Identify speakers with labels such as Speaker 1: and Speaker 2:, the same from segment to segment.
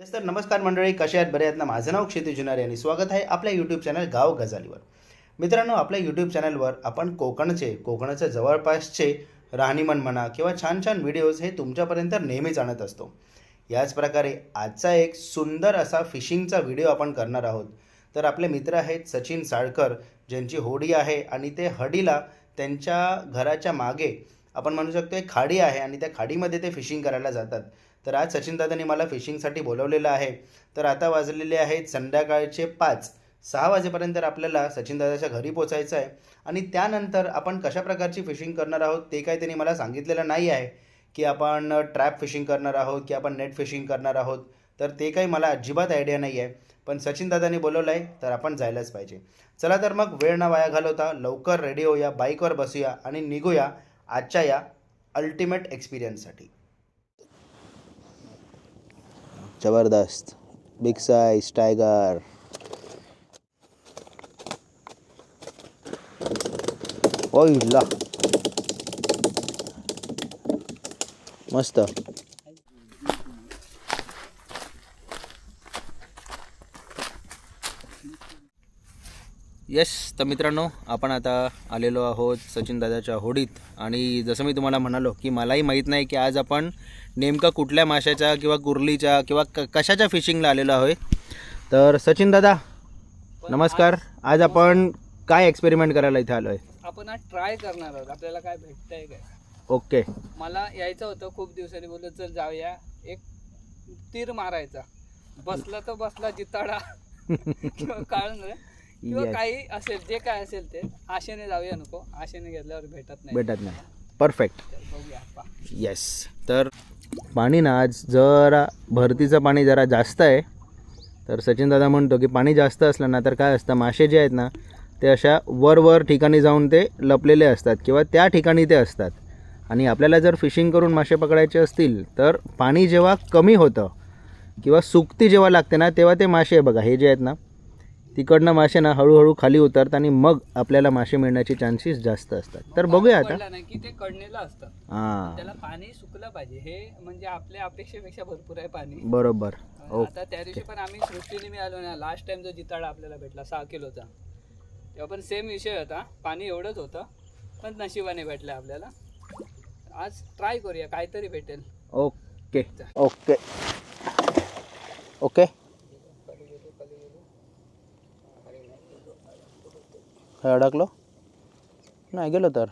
Speaker 1: Yes तर नमस्कार मंडळी. कशा आहेत? बरे आहेत ना? माझं नाव क्षिती जुनारे आणि स्वागत आहे आपल्या यूट्यूब चॅनल गाव गजालीवर. मित्रांनो आपल्या यूट्यूब चॅनलवर आपण कोकणचे कोकणाच्या जवळपासचे राहणीमान म्हणा किंवा छान छान व्हिडिओज हे तुमच्यापर्यंत नेहमीच आणत असतो. याच प्रकारे आजचा एक सुंदर असा फिशिंगचा व्हिडिओ आपण करणार आहोत. तर आपले मित्र आहेत सचिन साळकर ज्यांची होडी आहे आणि ते हडीला त्यांच्या घराच्या मागे आपण म्हणू शकतो एक खाडी आहे आणि त्या खाडीमध्ये ते फिशिंग करायला जातात. तर आज सचिनदादांनी मला फिशिंगसाठी बोलवलेलं आहे. तर आता वाजलेले आहेत संध्याकाळचे पाच. सहा वाजेपर्यंत आपल्याला सचिनदादाच्या घरी पोचायचं आहे. आणि त्यानंतर आपण कशा प्रकारची फिशिंग करणार आहोत ते काय त्यांनी मला सांगितलेलं नाही आहे. की आपण ट्रॅप फिशिंग करणार आहोत की आपण नेट फिशिंग करणार आहोत. तर ते काही मला अजिबात आयडिया नाही आहे पण सचिनदादांनी बोलवलं आहे तर आपण जायलाच पाहिजे. चला तर मग वेळ ना वाया घालवता लवकर रेडी होऊया बाईकवर बसूया आणि निघूया आजच्या या अल्टिमेट एक्सपिरियन्ससाठी जबरदस्त. बिग साईज टायगर ओला मस्त. यस तर मित्रांनो आपण आता आलेलो आहोत सचिन दादाच्या होडीत. आणि जसं मी तुम्हाला म्हणालो की मलाही माहीत नाही की आज आपण नेमकं कुठल्या माशाच्या किंवा कुर्लीच्या किंवा क कशाच्या फिशिंगला आलेलो आहे तर सचिन दादा नमस्कार. आज आपण काय एक्सपेरिमेंट करायला इथे आलो आहे
Speaker 2: आपण आज ट्राय करणार आहोत. आपल्याला काय भेटतंय काय?
Speaker 1: ओके
Speaker 2: मला यायचं होतं खूप दिवसांनी. बोलत चल जाऊया. एक तीर मारायचा. बसला तर बसला जिताडा. काळून किंवा
Speaker 1: Yes.
Speaker 2: काही असेल जे काय असेल ते आशेने जाऊया नको. आशेने घेतल्यावर भेटत नाही.
Speaker 1: भेटत नाही. परफेक्ट
Speaker 2: तर बघूया पा.
Speaker 1: येस तर पाणी ना आज जरा भरतीचं पाणी जरा जास्त आहे. तर सचिन दादा म्हणतो की पाणी जास्त असलं ना तर काय असतं मासे जे आहेत ना ते अशा वर वर ठिकाणी जाऊन ते लपलेले असतात किंवा त्या ठिकाणी ते असतात. आणि आपल्याला जर फिशिंग करून मासे पकडायचे असतील तर पाणी जेव्हा कमी होतं किंवा सुकती जेव्हा लागते ना तेव्हा ते मासे बघा हे जे आहेत ना तिकडनं मासे ना हळूहळू खाली उतरतात आणि मग आपल्याला मासे मिळण्याचे चान्सेस जास्त असतात. तर बघूया आता.
Speaker 2: पडलं नाही की ते कडणीला असतं
Speaker 1: हां.
Speaker 2: त्याला पाणी सुकलं पाहिजे. हे म्हणजे आपल्या अपेक्षेपेक्षा भरपूर आहे पाणी.
Speaker 1: बरोबर.
Speaker 2: आता त्या दिवशी पण आम्ही सृष्टीने मी आलो ना लास्ट टाइम जो जिताडा आपल्याला भेटला सहा किलोचा. तेव्हा पण सेम विषय होता. पाणी एवढंच होतं पण नशिबाने भेटलं आपल्याला. आज ट्राय करूया काहीतरी भेटेल.
Speaker 1: ओके. ओके. ओके. काय अडकलो? नाही गेलो तर.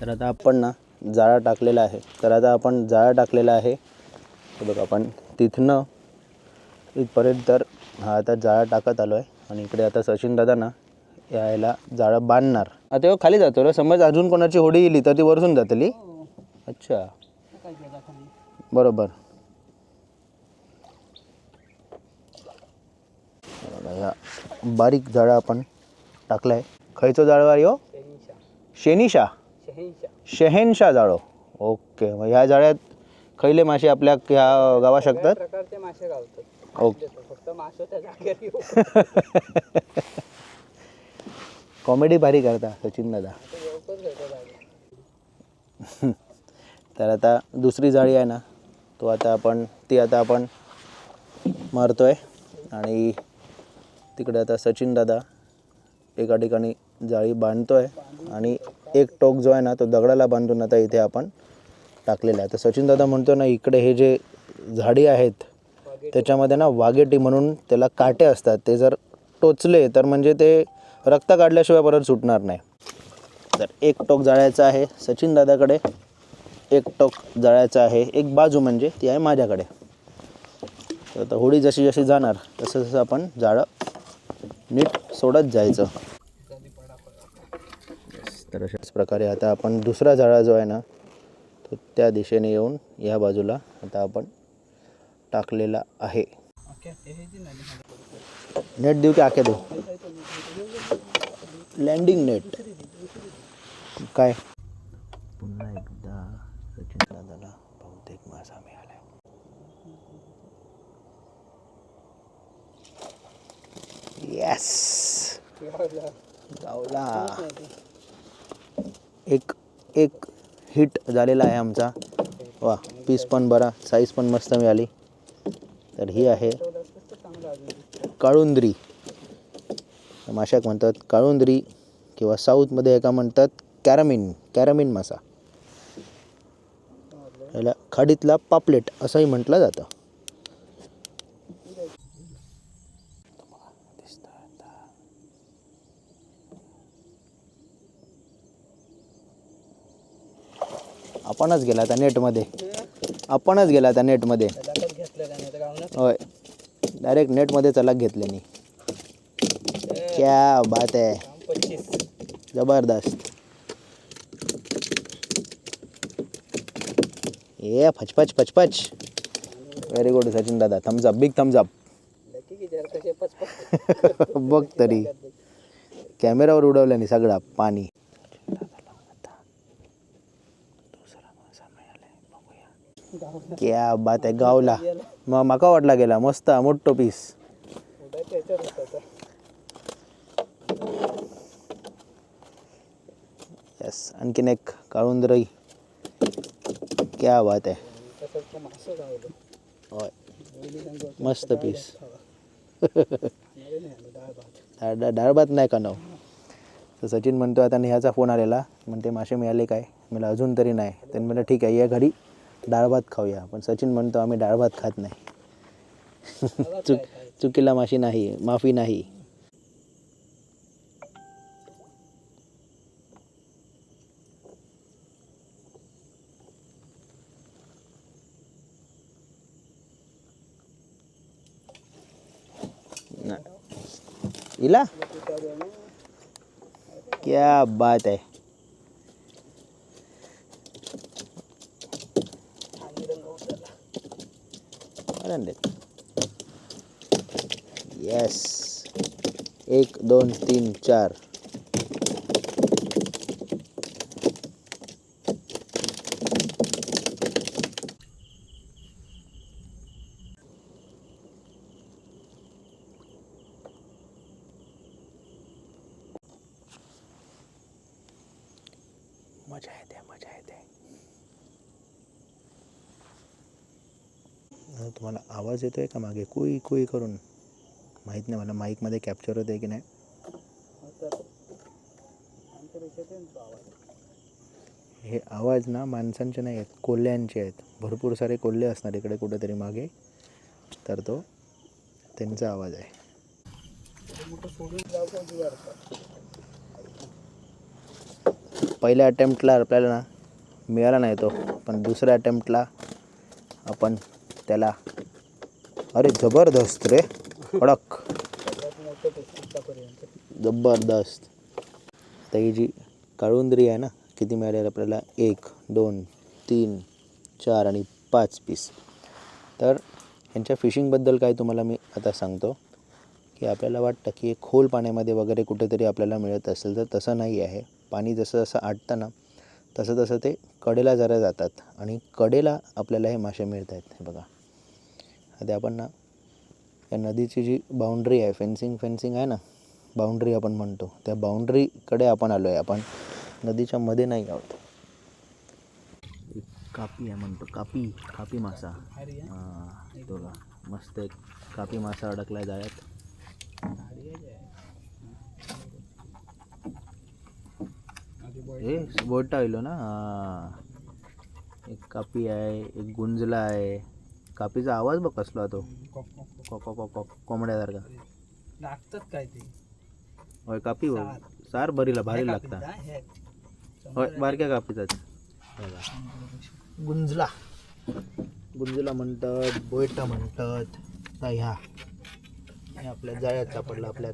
Speaker 1: तर आता आपण ना जाळा टाकलेला आहे. तर आता आपण जाळा टाकलेला आहे. हे बघ आपण तिथनं इथपर्यंत तर हा आता जाळा टाकत आलो आहे आणि इकडे आता सचिन दादा ना यायला जाळा बांधणार. आता खाली जातो रे. समज अजून कोणाची होडी येली तर ती वरसून जातली अच्छा.
Speaker 2: केला खाली.
Speaker 1: बरोबर बघा, ह्या बारीक जाळा आपण टाकलाय. खयचो जाळो आहे ह्यो
Speaker 2: शहेनशा.
Speaker 1: शेनिशा
Speaker 2: शहेनशा.
Speaker 1: जाळो ओके मग ह्या जाळ्यात खैले मासे आपल्या ह्या गावा शकतात?
Speaker 2: प्रकारचे मासे गावतात.
Speaker 1: ओके.
Speaker 2: फक्त येऊ.
Speaker 1: कॉमेडी भारी करता सचिन दादा.
Speaker 2: आहे
Speaker 1: तर आता दुसरी जाळी आहे ना तो आता आपण ती आता आपण मारतोय. आणि तिकडे आता सचिन दादा एका ठिकाणी जाळी बांधतो आहे आणि एक टोक जो आहे ना तो दगडाला बांधून आता इथे आपण टाकलेला आहे. तर सचिन दादा म्हणतो ना इकडे हे जे झाडी आहेत त्याच्यामध्ये ना वागेटी म्हणून त्याला काटे असतात. ते जर टोचले तर म्हणजे ते रक्त काढल्याशिवाय परत सुटणार नाही. तर एक टोक जाळायचं आहे सचिन दादाकडे. एक टोक जाळायचं आहे. एक बाजू म्हणजे ती आहे माझ्याकडे. तर आता जशी जशी जाणार तसं तसं आपण जाळं नीट सोडत जायचं. तर अशाच प्रकारे आता आपण दुसरा झाडा जो आहे ना तो त्या दिशेने येऊन या बाजूला आता आपण टाकलेला आहे. नेट देऊ की आखे देऊ? लँडिंग नेट काय? पुन्हा एकदा सचिन दादाला बहुतेक माझा मिळाला. येस गावला. एक एक हिट झालेला आहे आमचा. वा पीस पण बरा साईज पण मस्त मिळाली. तर ही आहे काळुंदरी. माशाक म्हणतात काळुंदरी किंवा साऊथमध्ये एका म्हणतात कॅरामिन कॅरामिन मासा. याला खाडीतला पापलेट असंही म्हटलं जातं. आपणच गेला त्या नेटमध्ये. आपणच गेला त्या नेटमध्ये. होय. डायरेक्ट नेटमध्ये चलाक घेतल्यानी क्या बात आहे. जबरदस्त. ए फचपच फचपच व्हेरी गुड सचिन दादा. Thumbs up big thumbs up बघ तरी. कॅमेरावर उडवल्याने सगळा पाणी. क्या बात आहे गावला. मग माका वाटला गेला मस्त मोठो पीस
Speaker 2: येस
Speaker 1: यस आणखीन एक काळुंदरई क्या बात आहे. होय. मस्त पीस
Speaker 2: डाळ भात
Speaker 1: नाही का नव? तर सचिन म्हणतो आता ह्याचा फोन आलेला. म्हणते मासे मिळाले काय? मला अजून तरी नाही. त्यांनी म्हणलं ठीक आहे या घरी. डाळ भात खाऊया. पण सचिन म्हणतो आम्ही डाळ भात खात नाही. चुक चुकीला माशी नाही माफी नाही. इला? क्या बात आहे येस एक दोन तीन चार. मज़ा येते मज़ा येते तुम्हाला आवाज येतो आहे का मागे? कुई कुई करून. माहीत नाही मला माईकमध्ये कॅप्चर होते की नाही. हे आवाज ना माणसांचे नाही आहेत कोल्ह्यांचे आहेत. भरपूर सारे कोल्हे असणार इकडे कुठेतरी मागे. तर तो त्यांचा आवाज आहे. पहिल्या अटेम्प्टला आपल्याला ना मिळाला नाही तो पण दुसऱ्या अटेम्प्टला आपण त्याला. अरे जबरदस्त रे. कडक जबरदस्त. तर ही जी काळुंदरी आहे ना? किती मिळालेलं आपल्याला? एक दोन तीन चार आणि पाच पीस तर यांच्या फिशिंगबद्दल काय तुम्हाला मी आता सांगतो? की आपल्याला वाटतं की खोल पाण्यामध्ये वगैरे कुठेतरी आपल्याला मिळत असेल तर तसं नाही आहे. पाणी जसं जसं आटतं ना तसं तसं ते कडेला जरा जातात आणि कडेला आपल्याला हे मासे मिळत आहेत हे बघा. आता आपण ना या नदीची जी बाउंड्री आहे फेन्सिंग फेन्सिंग आहे ना बाउंड्री आपण म्हणतो. त्या बाउंड्रीकडे आपण आलो आहे आपण नदीच्या मध्ये नाही आहोत. एक कापी आहे म्हणतो. कापी कापी मासा. बघा. मस्त एक कापी मासा अडकला जाळ्यात. ए बोट आलो ना. एक कापी आहे एक गुंजला आहे. कापीचा आवाज बघ कसला तो. कॉ कॉ कॉ कॉ कोंबड्यासारखा
Speaker 2: लागतात काय ते?
Speaker 1: होय कापी हो सार. बरीला भारी लागता होय बारक्या कापीचाच गुंजला. गुंजला म्हणतात बोयटा म्हणतात. ह्या हे. आपल्या जाळ्यात सापडला आपल्या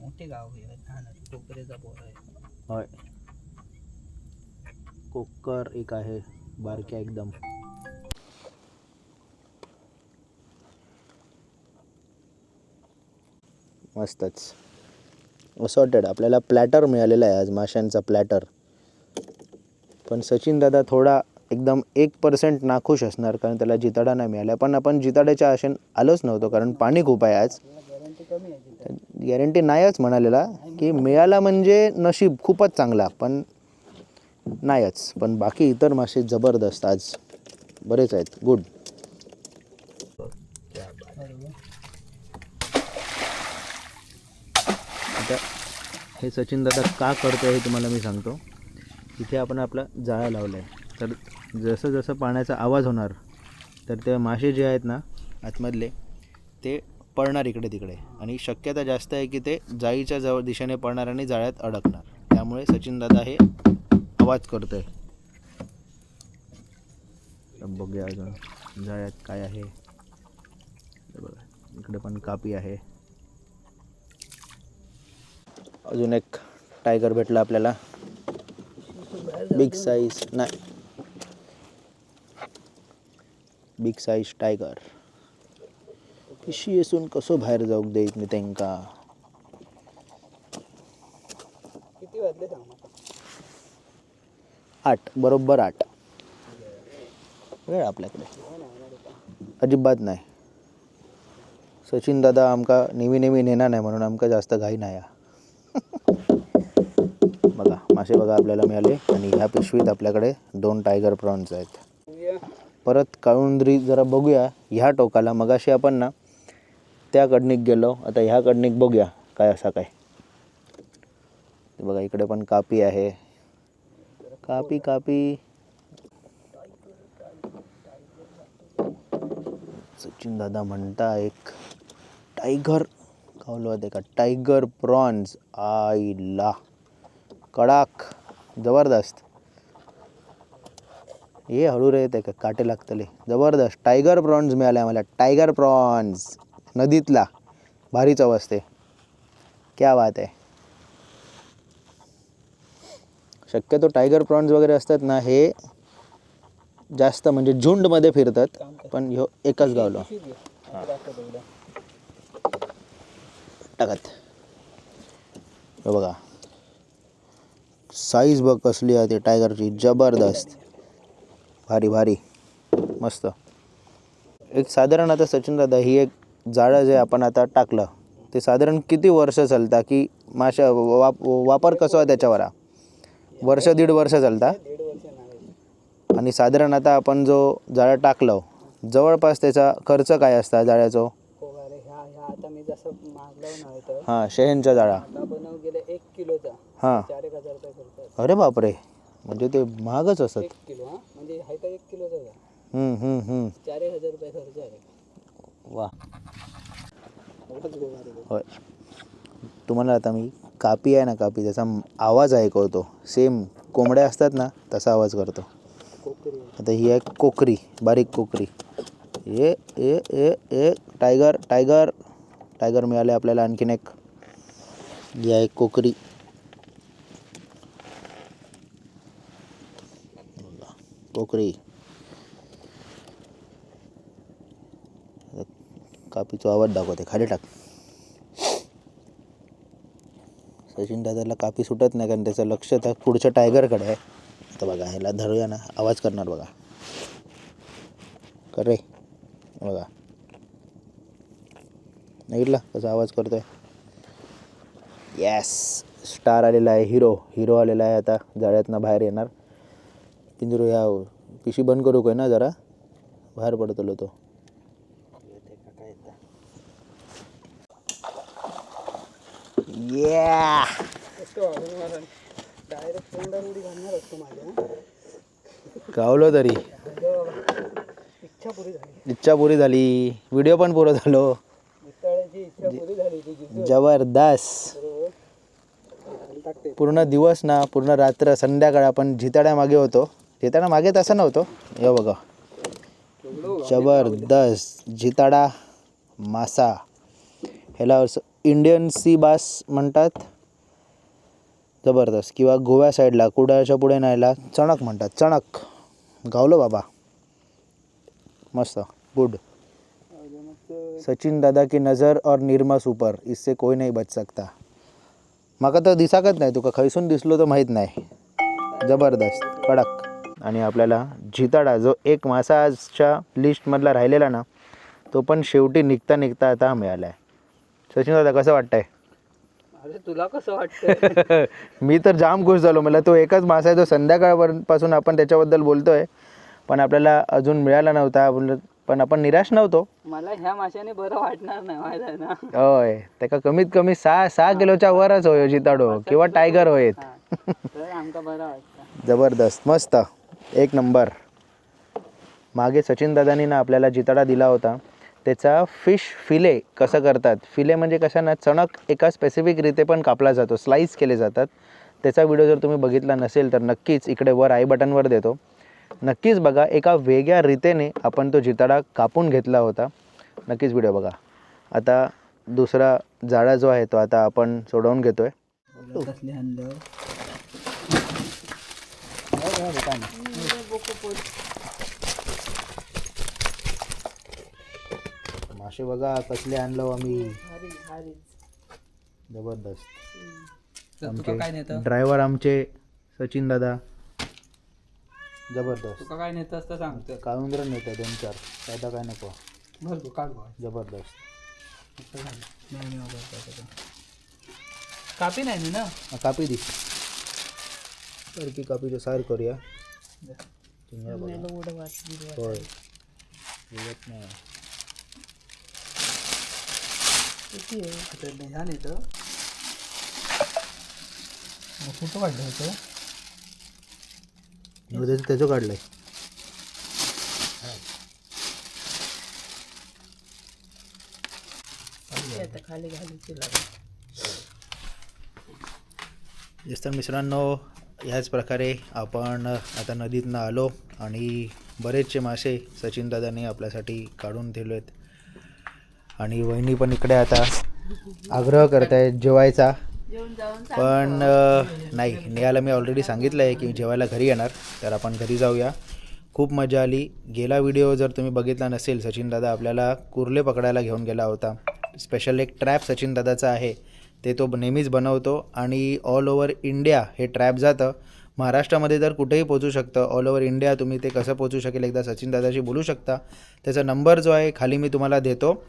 Speaker 2: मोठे गाव. कोपऱ्याचा पोर आहे.
Speaker 1: होय. कोकर एक आहे बारक्या एकदम. मस्तच. असॉर्टेड आपल्याला प्लॅटर मिळालेला आहे आज माशांचा प्लॅटर पण सचिन दादा थोडा एकदम एक पर्सेंट नाखुश असणार कारण त्याला जिताडा नाही मिळाला. पण आपण जिताड्याच्या आशेन आलोच नव्हतो कारण पाणी खूप आहे आज.
Speaker 2: गॅरंटी
Speaker 1: गॅरंटी नाहीच म्हणालेला की मिळाला म्हणजे नशीब खूपच चांगला पण नाहीच. पण बाकी इतर मासे जबरदस्त आज. बरेच आहेत. गुड आता हे सचिन दादा का करतो हे तुम्हाला मी सांगतो. इथे आपण आपला जाळा लावला आहे तर जसं जसं पाण्याचा आवाज होणार तर ते मासे जे आहेत ना आतमधले ते पळणार इकडे तिकडे आणि शक्यता जास्त आहे की ते जाळीच्या जवळ दिशेने पळणार आणि जाळ्यात अडकणार. त्यामुळे सचिन दादा हे आवाज करतोय. आहे बघूया अजून जाळ्यात काय आहे. बघा इकडे पण कापी आहे. अजून एक टायगर भेटला आपल्याला. बिग साईज नाही. बिग साईज टायगर पिशी असून कसो बाहेर जाऊक देत मी
Speaker 2: मला?
Speaker 1: आठ बरोबर आठ. वेळ आपल्याकडे. अजिबात नाही. सचिन दादा आमका नेहमी नेहमी नेणार नाही म्हणून आमका जास्त घाई नाही. बघा मासे बघा आपल्याला मिळाले. आणि ह्या पिशवीत आपल्याकडे दोन टायगर प्रॉन्स आहेत. परत काळुंद्री जरा बघूया. ह्या टोकाला मगाशी आपण ना त्या कडनीक गेलो. आता ह्या कडनीक बघूया काय असा काय. बघा इकडे पण कापी आहे. कापी कापी. सचिन दादा म्हणता एक टायगर खावलो होते का टायगर प्रॉन्स आईला. कडाक जबरदस्त. हे हळू रे ते का काटे लागतले. जबरदस्त. टायगर प्रॉन्स मिळाले आम्हाला. Tiger prawns. नदीतला. भारी चव असते. क्या बात आहे. शक्यतो टायगर प्रॉन्स वगैरे असतात ना हे जास्त म्हणजे झुंडमध्ये फिरतात पण ह्यो एकच गावलो. टाकत. हो बघा. साईज बघ कसली आहे ती टायगरची. जबरदस्त. भारी भारी. मस्त. एक साधारण आता सचिन दादा ही एक जाळं जे आपण आता टाकलं ते साधारण किती वर्ष चालता? की माशा वाप वापर कसं आहे त्याच्यावर? वर्ष दीड वर्ष चालता? आणि साधारण आता आपण जो जाळं टाकलं जवळपास त्याचा खर्च काय असता जाळ्याचो?
Speaker 2: आता मी जसं मागलं नव्हतं
Speaker 1: हां शहेंचा जाळा.
Speaker 2: आता बनव गेले एक किलोचा.
Speaker 1: हां.
Speaker 2: चार एक हजार रुपये खर्च आहे.
Speaker 1: अरे बापरे. म्हणजे ते महागच असत.
Speaker 2: एक किलो हा? म्हणजे का एक किलोचा आहे.
Speaker 1: हम्म, हम्म, हम्म.
Speaker 2: चार एक हजार रुपये खर्च आहे.
Speaker 1: वा.
Speaker 2: एवढाच गोवा रे.
Speaker 1: होय. तुम्हाला आता मी कापी आहे ना कापी त्याचा म- आवाज ऐकवतो. सेम कोंबड्या असतात ना तसा आवाज करतो.
Speaker 2: कोकरी.
Speaker 1: आता ही आहे कोकरी बारीक कोकरी. ए ए ए ए टायगर टायगर टायगर मिळाले आपल्याला आणखीन एक. ही आहे कोकरी. कोकरी. कापीचा आवाज दाखवते खाली टाक. सचिन दादाला कापी सुटत नाही कारण त्याचं लक्ष त्या पुढच्या टायगरकडे आहे. आता बघा ह्याला धरूया ना. आवाज करणार बघा. करे बघा. बघितला कसा आवाज करतोय? येस स्टार आलेला आहे हिरो हिरो आलेला आहे आता. जाळ्यातनं बाहेर येणार. पिंजरो ह्या पिशी बंद करू काय ना जरा? बाहेर पडतलो तो.
Speaker 2: या
Speaker 1: गावलो तरी.
Speaker 2: इच्छा पुरी झाली.
Speaker 1: इच्छा पुरी झाली. व्हिडिओ पण पुरं झालो
Speaker 2: वितळ्याची इच्छा पुरी झाली तुझी
Speaker 1: जबरदस्त. पूर्ण दिवस ना पूर्ण रात्र संध्याकाळ आपण जिताड्या मागे होतो. जिताड्या मागे तसं नव्हतो. हे बघा. जबरदस्त. जिताडा मासा. ह्याला इंडियन सी बास म्हणतात. जबरदस्त. किंवा गोव्या साईडला कुडाळच्या पुढे नाहीला चणक म्हणतात. चणक. गावलो बाबा. मस्त. गुड सचिन दादा की नजर और निर्मा सुपर। इससे कोई नहीं बच सकता। माका तर दिसाकच नाही तुका खैसून दिसलो तर माहीत नाही। जबरदस्त कडक। आणि आपल्याला जिताडा जो एक मासा आजच्या लिस्टमधला राहिलेला ना तो पण शेवटी निघता निघता आता मिळाला आहे सचिन दादा कसं वाटतंय?
Speaker 2: अरे तुला कसं वाटतं
Speaker 1: मी तर जाम खुश झालो. मला तो एकच मासा आहे जो संध्याकाळपासून आपण त्याच्याबद्दल बोलतोय पण आपल्याला अजून मिळाला नव्हता. पण आपण निराश नव्हतो.
Speaker 2: मला ह्या माशाने बरं वाटणार नाही माहिती आहे ना?
Speaker 1: होय. त्याका कमीत कमी सहा सहा किलोच्या वरच होय जिताडो किंवा टायगर होयत.
Speaker 2: हा. तर आमका बरं वाटतं.
Speaker 1: जबरदस्त. मस्त. एक नंबर. मागे सचिन दादानी ना आपल्याला जिताडा दिला होता. त्याचा फिश फिले कसं करतात? फिले म्हणजे कशा ना चणक एका स्पेसिफिक रीते पण कापला जातो. स्लाईस केले जातात. त्याचा व्हिडिओ जर तुम्ही बघितला नसेल तर नक्कीच इकडे वर आई बटनवर देतो. नक्कीच बघा एका वेगळ्या रीतेने आपण तो जिताडा कापून घेतला होता. नक्कीच व्हिडिओ बघा. आता दुसरा जाळा जो आहे तो आता आपण सोडवून घेतोय.
Speaker 2: कसले आणलं
Speaker 1: मासे बघा कसले आणलो आम्ही. जबरदस्त. ड्रायव्हर आमचे सचिन दादा. जबरदस्त.
Speaker 2: तुका काय नेतं असतं सांगतो
Speaker 1: काळुंद्र नेते दोन चार. दादा काय नको.
Speaker 2: भर तू काढ.
Speaker 1: जबरदस्त.
Speaker 2: असं झालं. नाही. कापी नाही नी ना?
Speaker 1: हा, कापी दी. तर की कापीचं सार करूया. चिंगळा बघा. होय. येत नाही.
Speaker 2: तर ह्या नेतं. कुठं काढलं होतं?
Speaker 1: त्याचं त्याचं काढलंय. येस तर मित्रांनो ह्याच प्रकारे आपण आता नदीतनं आलो आणि बरेचसे मासे सचिन दादाने आपल्यासाठी काढून ठेवले आहेत आणि वहिनी पण इकडे आता आग्रह करत आहेत जेवायचा. पण नाही नेहाला मी ऑलरेडी सांगितलं आहे की जेवायला घरी येणार तर आपण घरी जाऊया. खूप मजा आली. गेला व्हिडिओ जर तुम्ही बघितला नसेल सचिन दादा आपल्याला कुर्ले पकडायला घेऊन गेला होता. स्पेशल एक ट्रॅप सचिन दादाचा आहे. ते तो नेहमीच बनवतो आणि ऑल ओव्हर इंडिया हे ट्रॅप जातं. महाराष्ट्रामध्ये तर कुठेही पोचू शकतं. ऑल ओव्हर इंडिया तुम्ही ते कसं पोचू शकेल एकदा सचिन दादाशी बोलू शकता. त्याचा नंबर जो आहे खाली मी तुम्हाला देतो.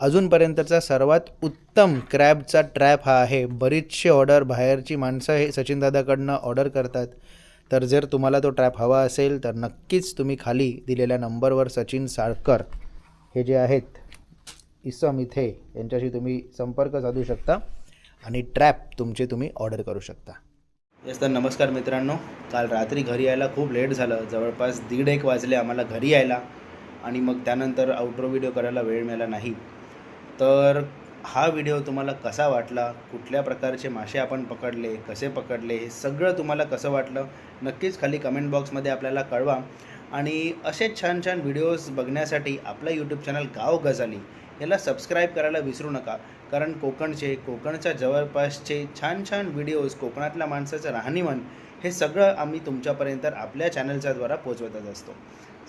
Speaker 1: अजूनपर्यंतचा सर्वात उत्तम क्रॅबचा ट्रॅप हा आहे. बरीचशी ऑर्डर बाहेरची माणसं हे सचिनदादाकडनं ऑर्डर करतात. तर जर तुम्हाला तो ट्रॅप हवा असेल तर नक्कीच तुम्ही खाली दिलेल्या नंबरवर सचिन साळकर हे जे आहेत इसम इथे यांच्याशी तुम्ही संपर्क साधू शकता आणि ट्रॅप तुमचे तुम्ही ऑर्डर करू शकता. येस तर नमस्कार मित्रांनो. काल रात्री घरी यायला खूप लेट झालं. जवळपास दीड एक वाजले आम्हाला घरी यायला आणि मग त्यानंतर आउटरो व्हिडिओ करायला वेळ मिळाला नाही. तर हा व्हिडिओ तुम्हाला कसा वाटला? कुठल्या प्रकारचे मासे आपण पकडले? कसे पकडले? हे सगळं तुम्हाला कसं वाटलं? नक्कीच खाली कमेंट बॉक्समध्ये आपल्याला कळवा. आणि असेच छान छान व्हिडिओज बघण्यासाठी आपलं यूट्यूब चॅनल गाव गजाली याला सबस्क्राईब करायला विसरू नका. कारण कोकणचे कोकणच्या जवळपासचे छान छान व्हिडिओज कोकणातल्या माणसाचं राहणीमान हे सगळं आम्ही तुमच्यापर्यंत आपल्या चॅनलच्याद्वारा पोचवतच असतो.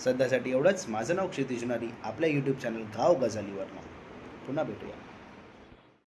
Speaker 1: सध्यासाठी एवढंच. माझं नाव क्षितिज आपल्या यूट्यूब चॅनल गाव गजालीवरनं. पुन्हा भेटूया.